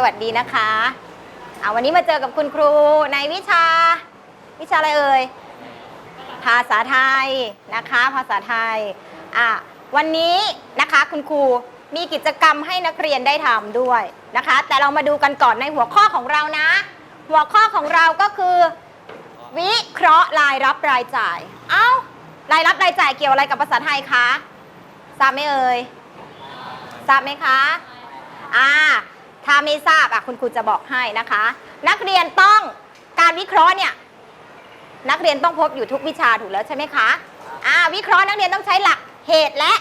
วัสวัสดีนะคะเอาวันนี้มาเจอกับคุณครูในวิชา วิชาอะไรเอ่ย ภาษาไทยนะคะ ภาษาไทยอะวันนี้นะคะคุณครูมีกิจกรรมให้นักเรียนได้ทำด้วยนะคะ แต่เรามาดูกันก่อนในหัวข้อของเรานะ หัวข้อของเราก็คือ วิเคราะห์รายรับรายจ่าย เอ้ารายรับรายจ่ายเกี่ยวอะไรกับภาษาไทยคะทราบไหมเอ่ยทราบไหมคะ อ่า ถ้าไม่ทราบอะคุณครูจะบอกให้นะคะ นักเรียนต้องการวิเคราะห์เนี่ยนักเรียนต้องพบอยู่ทุกวิชาถูกแล้วใช่ไหมคะอ่าวิเคราะห์นักเรียนต้องใช้หลักเหตุและ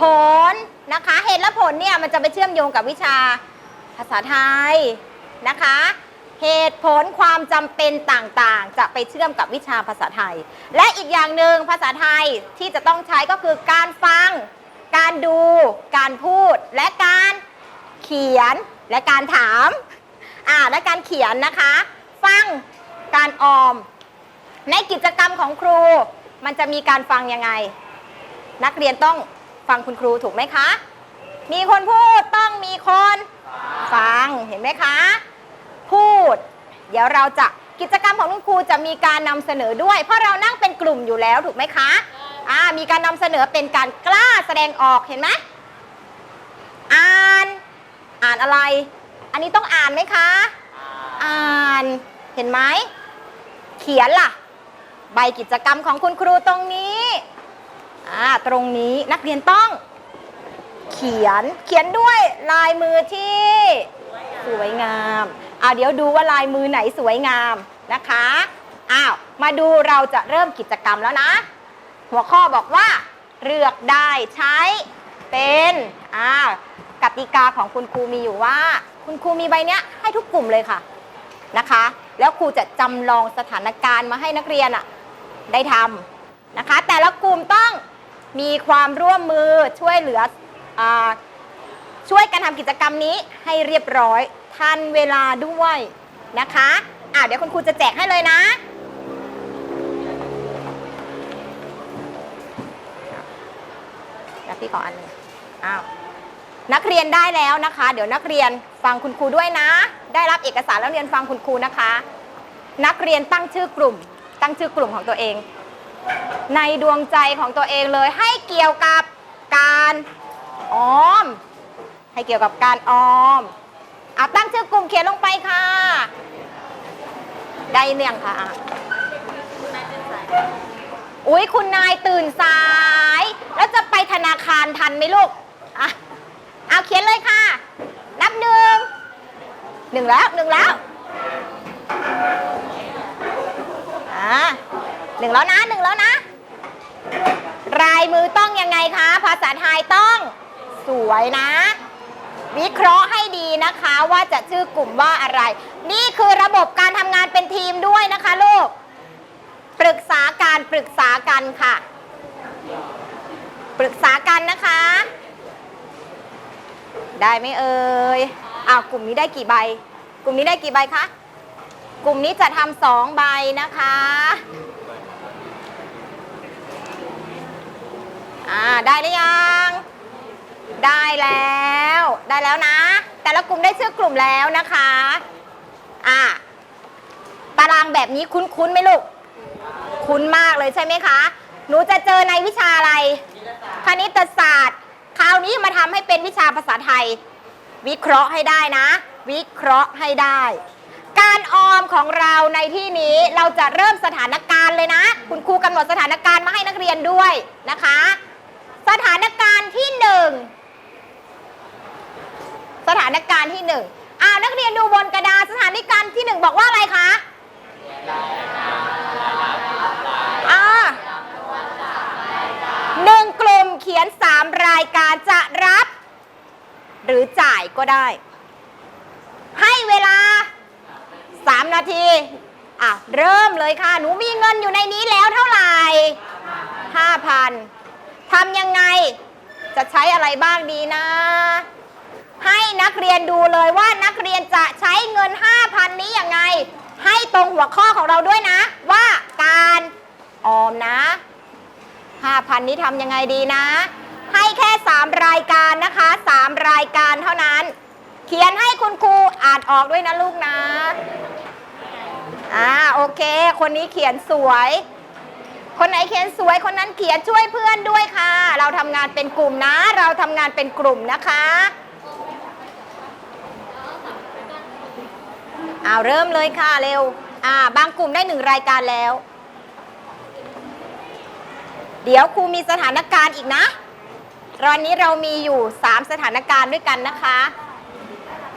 ผลนะคะ เหตุและผลเนี่ยมันจะไปเชื่อมโยงกับวิชาภาษาไทยนะคะ เหตุผลความจำเป็นต่างๆ จะไปเชื่อมกับวิชาภาษาไทย และอีกอย่างหนึ่งภาษาไทยที่จะต้องใช้ก็คือการฟัง การดู การพูดและการ ขียนและการถาม อ่าและการเขียนนะคะ ฟังการออม ในกิจกรรมของครู มันจะมีการฟังยังไง นักเรียนต้องฟังคุณครูถูกไหมคะ มีคนพูดต้องมีคนฟังเห็นไหมคะ พูด เดี๋ยวเราจะกิจกรรมของคุณครูจะมีการนำเสนอด้วย เพราะเรานั่งเป็นกลุ่มอยู่แล้วถูกไหมคะอ่ามีการนำเสนอเป็นการกล้าแสดงออกเห็นไหมอ่าน อ่านอะไร อันนี้ต้องอ่านไหมคะ อ่านเห็นไหม เขียนล่ะ ใบกิจกรรมของคุณครูตรงนี้อ่าตรงนี้นักเรียนต้อง เขียนเขียนด้วยลายมือที่สวยงามอ่าเดี๋ยวดูว่าลายมือไหนสวยงามนะคะอ้าวมาดูเราจะเริ่มกิจกรรมแล้วนะ หัวข้อบอกว่าเลือกได้ใช้เป็นอ่า กติกาของคุณครูมีอยู่ว่า คุณครูมีใบเนี้ยให้ทุกกลุ่มเลยค่ะนะคะ แล้วครูจะจำลองสถานการณ์มาให้นักเรียนอะได้ทำนะคะ แต่ละกลุ่มต้องมีความร่วมมือช่วยเหลืออาช่วยกันทำกิจกรรมนี้ให้เรียบร้อยทันเวลาด้วยนะคะอ่าเดี๋ยวคุณครูจะแจกให้เลยนะแล้วพี่ขออันหนึงอ้าว นักเรียนได้แล้วนะคะ เดี๋ยวนักเรียนฟังคุณครูด้วยนะ ได้รับเอกสารแล้วเรียนฟังคุณครูนะคะ นักเรียนตั้งชื่อกลุ่ม ตั้งชื่อกลุ่มของตัวเอง ในดวงใจของตัวเองเลยให้เกี่ยวกับการออม ให้เกี่ยวกับการออมเอาตั้งชื่อกลุ่มเขียนลงไปค่ะ ได้เนื่องค่ะอะอุ๊ยคุณนายตื่นสาย แล้วจะไปธนาคารทันไหมลูกอะ เอาเขียนเลยค่ะ นับหนึ่งหนึ่งแล้วหนึ่งแล้วอ่าหนึ่งแล้วนะหนึ่งแล้วนะลายมือต้องยังไงคะ ภาษาไทยต้อง สวยนะ วิเคราะห์ให้ดีนะคะว่าจะชื่อกลุ่มว่าอะไร นี่คือระบบการทำงานเป็นทีมด้วยนะคะลูก ปรึกษาการปรึกษากันค่ะ ปรึกษากันนะคะ ได้ไหมเอ่ยอ้าวกลุ่มนี้ได้กี่ใบ กลุ่มนี้ได้กี่ใบคะ กลุ่มนี้จะทำสองใบนะคะอ่าได้หรือยัง ได้แล้ว ได้แล้วนะ แต่ละกลุ่มได้ชื่อกลุ่มแล้วนะคะอ่าตารางแบบนี้คุ้นๆไหมลูก คุ้นมากเลยใช่ไหมคะ หนูจะเจอในวิชาอะไร คณิตศาสตร์ คราวนี้มาทำให้เป็นวิชาภาษาไทย วิเคราะห์ให้ได้นะ วิเคราะห์ให้ได้ การออมของเราในที่นี้เราจะเริ่มสถานการณ์เลยนะ คุณครูกำหนดสถานการณ์มาให้นักเรียนด้วยนะคะ สถานการณ์ที่หนึ่งสถานการณ์ที่หนึ่งอ่านักเรียนดูบนกระดาษสถานการณ์ที่หนึ่งบอกว่าอะไรคะ อ่าหนึ่งกลุ่มเขี ยนสามรายการจะรับ หรือจ่ายก็ได้ ให้เวลาสามนาที อะ เริ่มเลยค่ะ หนูมีเงินอยู่ในนี้แล้วเท่าไหร่ห้าพันทำยังไง จะใช้อะไรบ้างดีนะ ให้นักเรียนดูเลยว่านักเรียนจะใช้เงิน 5,000 นี้ยังไง ให้ตรงหัวข้อของเราด้วยนะ ว่าการออมนะ 5,000 นี้ทำยังไงดีนะ ให้แค่ 3 รายการนะคะ 3 รายการเท่านั้น เขียนให้คุณครูอ่านออกด้วยนะลูกนะอ่าโอเค คนนี้เขียนสวย คนไหนเขียนสวยคนนั้นเขียนช่วยเพื่อนด้วยค่ะ เราทำงานเป็นกลุ่มนะ เราทำงานเป็นกลุ่มนะคะเอาเริ่มเลยค่ะเร็วอ่าบางกลุ่มได้หนึ่งรายการแล้ว เดี๋ยวครูมีสถานการณ์อีกนะ ตอนนี้เรามีอยู่ 3 สถานการณ์ด้วยกันนะคะ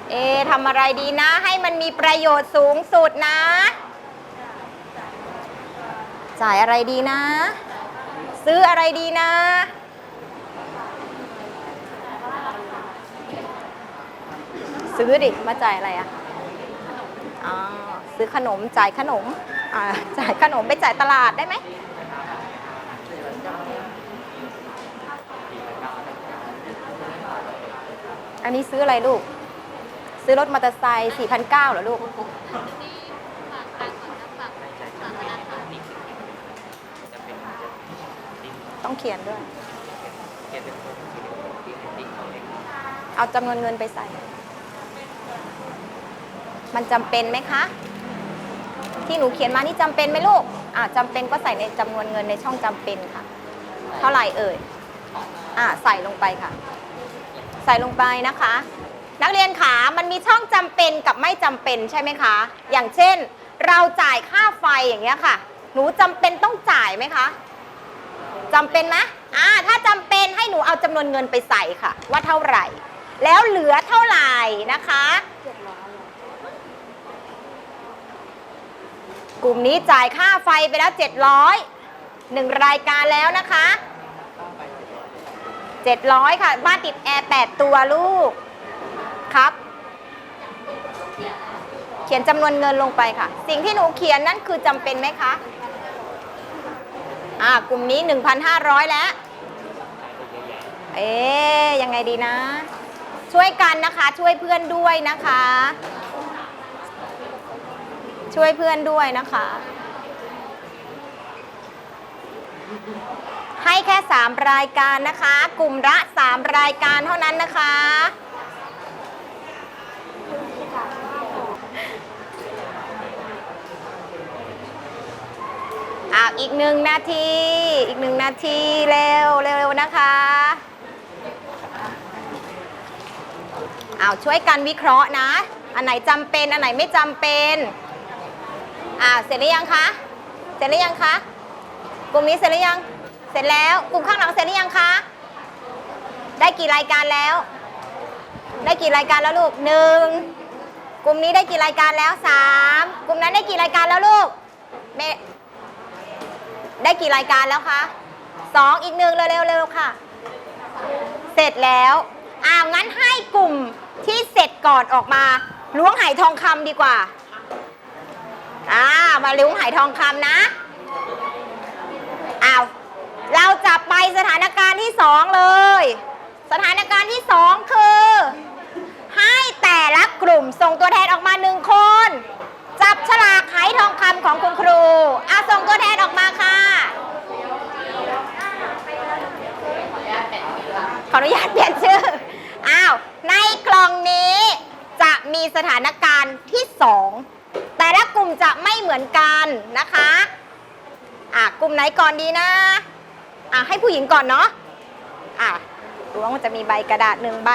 เอทำอะไรดีนะ ให้มันมีประโยชน์สูงสุดนะ จ่ายอะไรดีนะ ซื้ออะไรดีนะ ซื้อดิ มาจ่ายอะไรอะอ่าซื้อขนมจ่ายขนม อ่าจ่ายขนมไปจ่ายตลาดได้ไหม อันนี้ซื้ออะไรลูก ซื้อรถมอเตอร์ไซค์4,900เหรอลูก ต้องเขียนด้วย เอาจำนวนเงินไปใส่ มันจำเป็นไหมคะ ที่หนูเขียนมานี่จำเป็นไหมลูก อ่าจำเป็นก็ใส่ในจำนวนเงินในช่องจำเป็นค่ะ เท่าไหร่เอ่ย อ่าใส่ลงไปค่ะ ใส่ลงไปนะคะ นักเรียนขามันมีช่องจำเป็นกับไม่จำเป็นใช่ไหมคะ อย่างเช่น เราจ่ายค่าไฟอย่างเงี้ยค่ะ หนูจำเป็นต้องจ่ายไหมคะจำเป็นไหมอ่าถ้าจำเป็นให้หนูเอาจำนวนเงินไปใส่ค่ะ ว่าเท่าไหร่ แล้วเหลือเท่าไหร่นะคะกลุ่มนี้จ่ายค่าไฟไปแล้ว 700หนึ่งรายการแล้วนะคะ 700 ค่ะ บ้านติดแอร์ 8 ตัวลูก ครับ เขียนจำนวนเงินลงไปค่ะ สิ่งที่หนูเขียนนั่นคือจำเป็นไหมคะ อ่ากลุ่มนี้ 1,500 แล้ว เอ๊ยยังไงดีนะ ช่วยกันนะคะ ช่วยเพื่อนด้วยนะคะ ช่วยเพื่อนด้วยนะคะ ให้แค่ 3 รายการนะคะ กลุ่มละ 3 รายการเท่านั้นนะคะ อ่าอีกหนึ่งนาที อีกหนึ่งนาที เร็วเร็วๆนะคะอาช่วยกันวิเคราะห์นะ อันไหนจำเป็น อันไหนไม่จำเป็นอ่าเสร็จหรือยังคะ เสร็จหรือยังคะ กลุ่มนี้เสร็จหรือยัง เสร็จแล้วกลุ่มข้างหลังเสร็จหรือยังคะ ได้กี่รายการแล้ว ได้กี่รายการแล้วลูกหนึ่งกลุ่มนี้ได้กี่รายการแล้วสามกลุ่มนั้นได้กี่รายการแล้วลูกเมได้กี่รายการแล้วคะสองอีกหนึ่งเร็วๆเร็วๆค่ะ เสร็จแล้วอ้าวงั้นให้กลุ่มที่เสร็จก่อนออกมาล้วงไหทองคำดีกว่าอ่ามาล้วงไหทองคำนะ อ้าว เรา จะไปสถานการณ์ที่สองเลย สถานการณ์ที่สองคือ ให้แต่ละกลุ่มส่งตัวแทนออกมาหนึ่งคน จับฉลากไหทองคำของคุณครูอะส่งตัวแทนออกมาค่ะ ขออนุญาตเปลี่ยนชื่อ อ้าว ในกล่องนี้จะมีสถานการณ์ที่สองแต่ละกลุ่มจะไม่เหมือนกันนะคะ อะ กลุ่มไหนก่อนดีนะ อะให้ผู้หญิงก่อนเนาะอะล้วงมันจะมีใบกระดาษหนึ่งใบ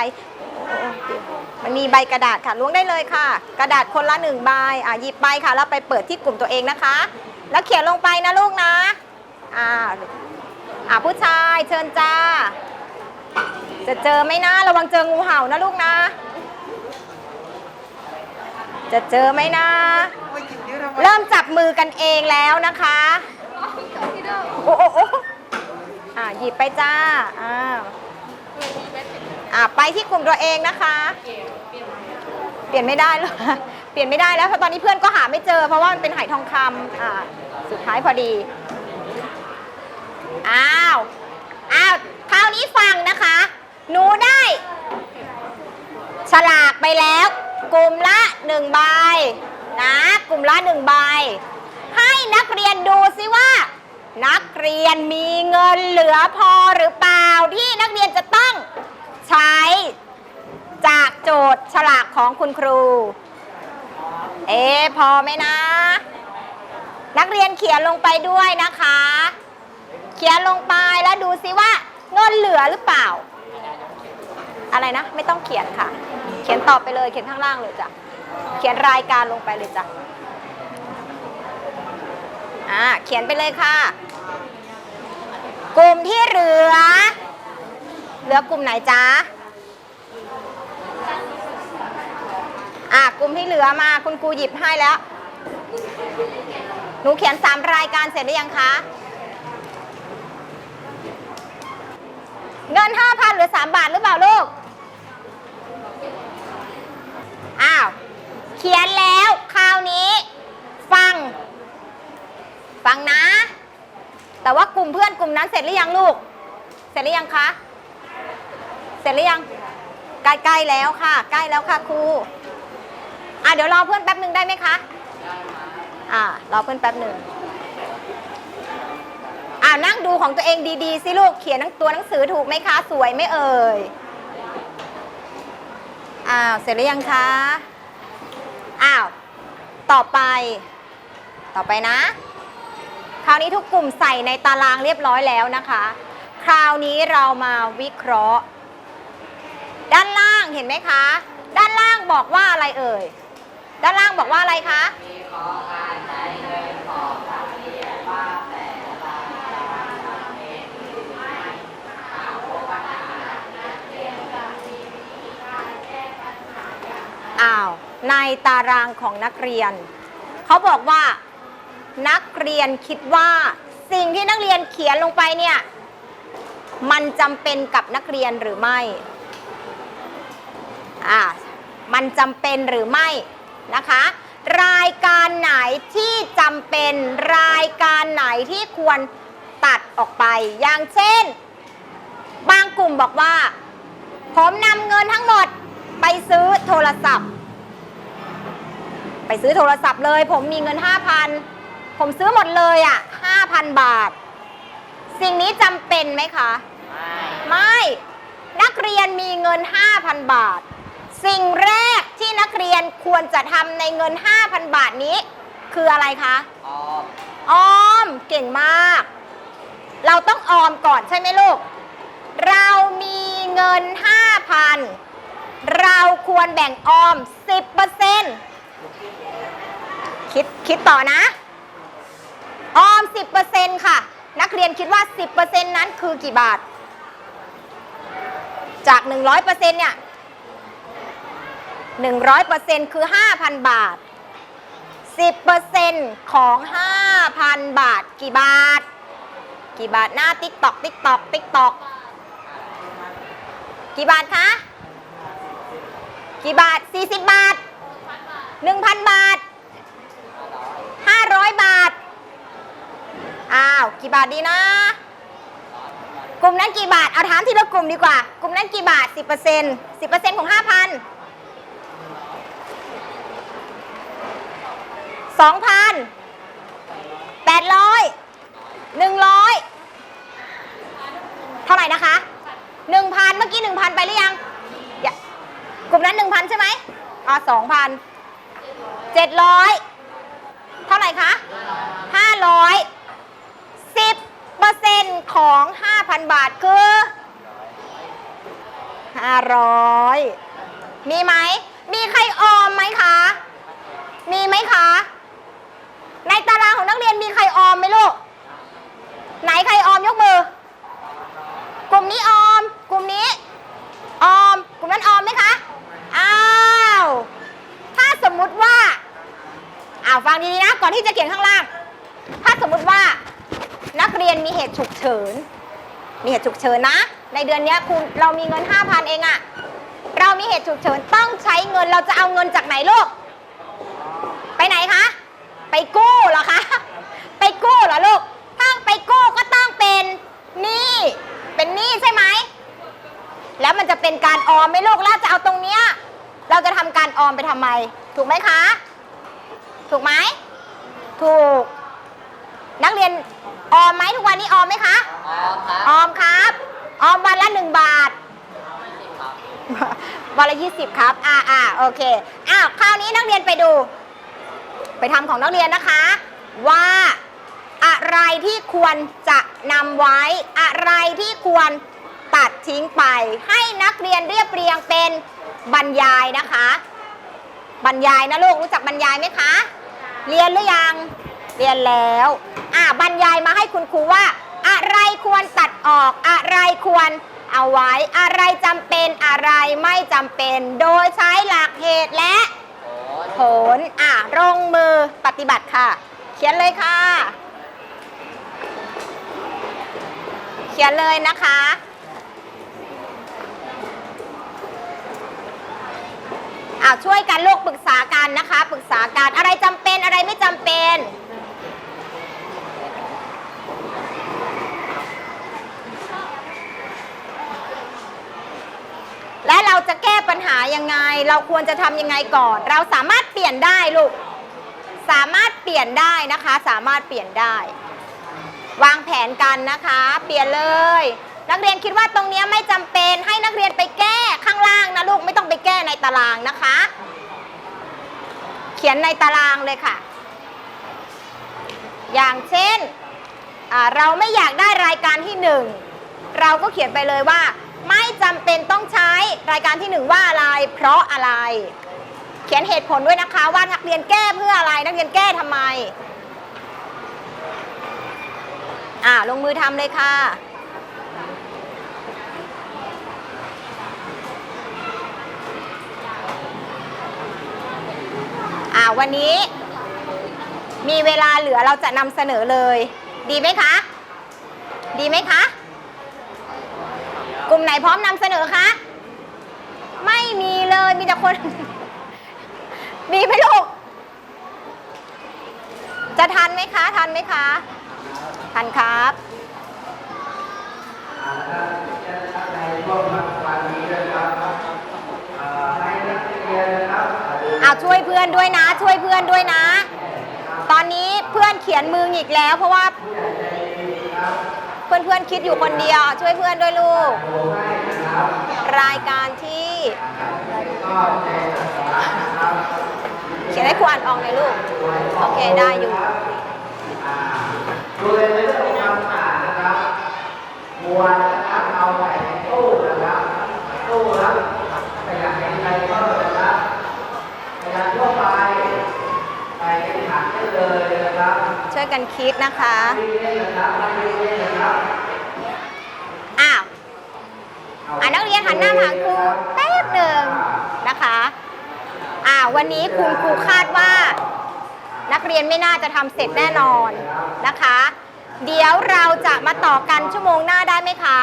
โอ้เดี๋ยวมันมีใบกระดาษค่ะล้วงได้เลยค่ะ กระดาษคนละหนึ่งใบอะหยิบไปค่ะ แล้วไปเปิดที่กลุ่มตัวเองนะคะ แล้วเขียนลงไปนะลูกนะอ่าอะผู้ชายเชิญจ้า จะเจอไหมนะระวังเจองูเห่านะลูกนะ จะเจอไหมนะ เริ่มจับมือกันเองแล้วนะคะ โอ้โอ้โอ้อ่า หยิบไปจ้าอ่าอ่าไปที่กลุ่มตัวเองนะคะ เปลี่ยนไม่ได้หรอเปลี่ยนไม่ได้แล้วเพราะตอนนี้เพื่อนก็หาไม่เจอ เพราะว่ามันเป็นไหทองคำอ่าสุดท้ายพอดีอ้าวอ้าวคราวนี้ฟังนะคะ หนูได้ ฉลากไปแล้ว กลุ่มละหนึ่งใบนะ กลุ่มละหนึ่งใบให้นักเรียนดูซิว่า นักเรียนมีเงินเหลือพอหรือเปล่าที่นักเรียนจะต้องใช้จากโจทย์ฉลากของคุณครู เอ๊ะพอไหมนะ นักเรียนเขียนลงไปด้วยนะคะ เขียนลงไปแล้วดูซิว่าเงินเหลือหรือเปล่า อะไรนะ ไม่ต้องเขียนค่ะ เขียนตอบไปเลยเขียนข้างล่างเลยจ้ะเขียนรายการลงไปเลยจ้ะอ่าเขียนไปเลยค่ะ กลุ่มที่เหลือ เหลือกลุ่มไหนจ๊ะอะกลุ่มที่เหลือมาคุณครูหยิบให้แล้ว หนูเขียนสามรายการเสร็จหรือยังคะ เงิน5,000หรือ3บาทหรือเปล่าลูก อ้าว เขียนแล้วคราวนี้ ฟัง ฟังนะ แต่ว่ากลุ่มเพื่อนกลุ่มนั้นเสร็จหรือยังลูก เสร็จหรือยังคะ เสร็จหรือยัง ใกล้ๆแล้วค่ะ ใกล้แล้วค่ะครู อะเดี๋ยวรอเพื่อนแป๊บหนึ่งได้ไหมคะ อ่ารอเพื่อนแป๊บหนึ่งอ่านั่งดูของตัวเองดีๆสิลูก เขียนหนังตัวหนังสือถูกไหมคะ สวยไม่เอ่ย อ้าว เสร็จหรือยังคะ อ้าว ต่อไป ต่อไปนะ คราวนี้ทุกกลุ่มใส่ในตารางเรียบร้อยแล้วนะคะ คราวนี้เรามาวิเคราะห์ ด้านล่างเห็นไหมคะ ด้านล่างบอกว่าอะไรเอ่ย ด้านล่างบอกว่าอะไรคะอ้าวในตารางของนักเรียน เขาบอกว่า นักเรียนคิดว่าสิ่งที่นักเรียนเขียนลงไปเนี่ย มันจำเป็นกับนักเรียนหรือไม่ อ่า มันจำเป็นหรือไม่นะคะ รายการไหนที่จำเป็นรายการไหนที่ควรตัดออกไป อย่างเช่น บางกลุ่มบอกว่า ผมนำเงินทั้งหมดไปซื้อโทรศัพท์ ไปซื้อโทรศัพท์เลย ผมมีเงิน 5,000 ผมซื้อหมดเลยอะ 5,000 บาท สิ่งนี้จำเป็นไหมคะ ไม่ นักเรียนมีเงิน 5,000 บาท สิ่งแรกที่นักเรียนควรจะทำในเงิน 5,000 บาทนี้ คืออะไรคะ ออม ออมเก่งมาก เราต้องออมก่อนใช่ไหมลูก เรามีเงิน 5,000 เราควรแบ่งออม 10%คิดคิดต่อนะ ออม 10%ค่ะ นักเรียนคิดว่า 10%นั้นคือกี่บาท จาก 100%เนี่ย100%คือ 5,000 บาท 10%ของ 5,000 บาท กี่บาท กี่บาทหน้าติ๊กตอกติ๊กตอกติ๊กตอกกี่บาทคะ กี่บาท 40 บาท 1,000 บาท 500 บาท อ้าว กี่บาทดีนะ กลุ่มนั้นกี่บาท เอาถามทีละกลุ่มดีกว่า กลุ่มนั้นกี่บาท 10% 10%ของ 5,000สองพันแปดร้อยหนึ่งร้อยเท่าไหร่นะคะหนึ่งพันเมื่อกี้หนึ่งพันไปหรือยังอย่ากลุ่มนั้นหนึ่งพันใช่ไหมอ๋อสองพันเจ็ดร้อยเท่าไหร่คะห้ อร์เซ็นต์ของ 5,000 บาทคือ 500 มีไหม มีใครออมไหมคะ มีไหมคะ ในตารางของนักเรียนมีใครออมไหมลูก ไหนใครออมยกมือ กลุ่มนี้ออม กลุ่มนี้ ออม กลุ่มนั้นออมไหมคะ อ้าว ถ้าสมมุติว่า อ้าวฟังดีๆนะ ก่อนที่จะเขียนข้างล่าง เรียนมีเหตุฉุกเฉิน มีเหตุฉุกเฉินนะ ในเดือนนี้คุณเรามีเงิน 5,000 เองอะเรามีเหตุฉุกเฉินต้องใช้เงินเราจะเอาเงินจากไหนลูก ไปไหนคะ ไปกู้เหรอคะ ไปกู้เหรอลูก ถ้าไปกู้ก็ต้องเป็นหนี้เป็นหนี้ใช่ไหม แล้วมันจะเป็นการออมไหมลูกแล้วจะเอาตรงเนี้ยเราจะทำการออมไปทำไม ถูกไหมคะ ถูกไหม ถูก นักเรียนออมไหมทุกวันนี้ออมไหมคะ ออมครับออมครับ ออมวันละหนึ่งบาทครับวันละยี่สิบครับ อ่าอ่าโอเค อ้าว คราวนี้นักเรียนไปดู ไปทำของนักเรียนนะคะ ว่าอะไรที่ควรจะนำไว้ อะไรที่ควรตัดทิ้งไป ให้นักเรียนเรียบเรียงเป็นบรรยายนะคะ บรรยายนะลูก รู้จักบรรยายไหมคะ เรียนหรือยัง เรียนแล้วอ่าบรรยายมาให้คุณครูว่า อะไรควรตัดออก อะไรควรเอาไว้ อะไรจำเป็นอะไรไม่จำเป็น โดยใช้หลักเหตุและผลอ่าลงมือปฏิบัติค่ะ เขียนเลยค่ะ เขียนเลยนะคะอ่าช่วยกันลูกปรึกษากันนะคะ ปรึกษากันอะไรจำเป็นอะไรไม่จำเป็น และเราจะแก้ปัญหายังไง เราควรจะทำยังไงก่อน เราสามารถเปลี่ยนได้ลูก สามารถเปลี่ยนได้นะคะ สามารถเปลี่ยนได้ วางแผนกันนะคะ เปลี่ยนเลย นักเรียนคิดว่าตรงนี้ไม่จำเป็นให้นักเรียนไปแก้ข้างล่างนะลูกไม่ต้องไปแก้ในตารางนะคะ เขียนในตารางเลยค่ะ อย่างเช่นเราไม่อยากได้รายการที่หนึ่งเราก็เขียนไปเลยว่า ไม่จำเป็นต้องใช้รายการที่หนึ่งว่าอะไร เพราะอะไร เขียนเหตุผลด้วยนะคะ ว่านักเรียนแก้เพื่ออะไร นักเรียนแก้ทำไม อ่าลงมือทำเลยค่ะอ่าวันนี้มีเวลาเหลือเราจะนำเสนอเลย ดีไหมคะ ดีไหมคะ กลุ่มไหนพร้อมนำเสนอคะ ไม่มีเลย มีแต่คน มีไหมลูก จะทันไหมคะ ทันไหมคะ ทันครับเอาช่วยเพื่อนด้วยนะ ช่วยเพื่อนด้วยนะ ตอนนี้เพื่อนเขียนมืออีกแล้ว เพราะว่า เพื่อนเพื่อนๆคิดอยู่คนเดียว ช่วยเพื่อนด้วยลูก รายการที่เขียนให้ครูอ่านออกหน่อยลูก โอเคได้อยู่ดูเลยในเรื่องของความสะอาดนะครับมวลนะครับเอาใส่ในตู้นะครับตู้ครับขยะแข็งใจก็นะครับขยะทั่วไปใส่ในถังได้เลยนะครับ ช่วย กันคิดนะคะอ้าวอ่านักเรียนหันหน้ามาหาครูแป๊บหนึ่งนะคะอ่าวันนี้คุณครูคาดว่า นักเรียนไม่น่าจะทำเสร็จแน่นอนนะคะ เดี๋ยวเราจะมาต่อกันชั่วโมงหน้าได้ไหมคะ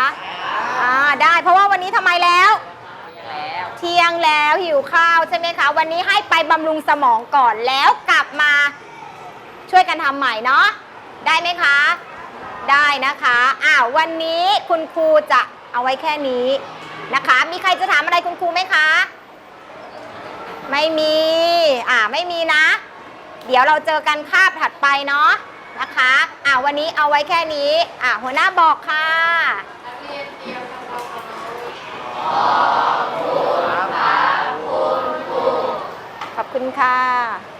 อ่าได้เพราะว่าวันนี้ทำไมแล้วเที่ยงแล้วหิวข้าวใช่ไหมคะ วันนี้ให้ไปบำรุงสมองก่อนแล้วกลับมา ช่วยกันทำใหม่เนาะได้ไหมคะ ได้นะคะอ้าววันนี้คุณครูจะเอาไว้แค่นี้นะคะ มีใครจะถามอะไรคุณครูไหมคะ ไม่มีอ่าไม่มีนะ เดี๋ยวเราเจอกันคาบถัดไปเนาะนะคะอ่าวันนี้เอาไว้แค่นี้อ่าหัวหน้าบอกค่ะขอบคุณค่ะ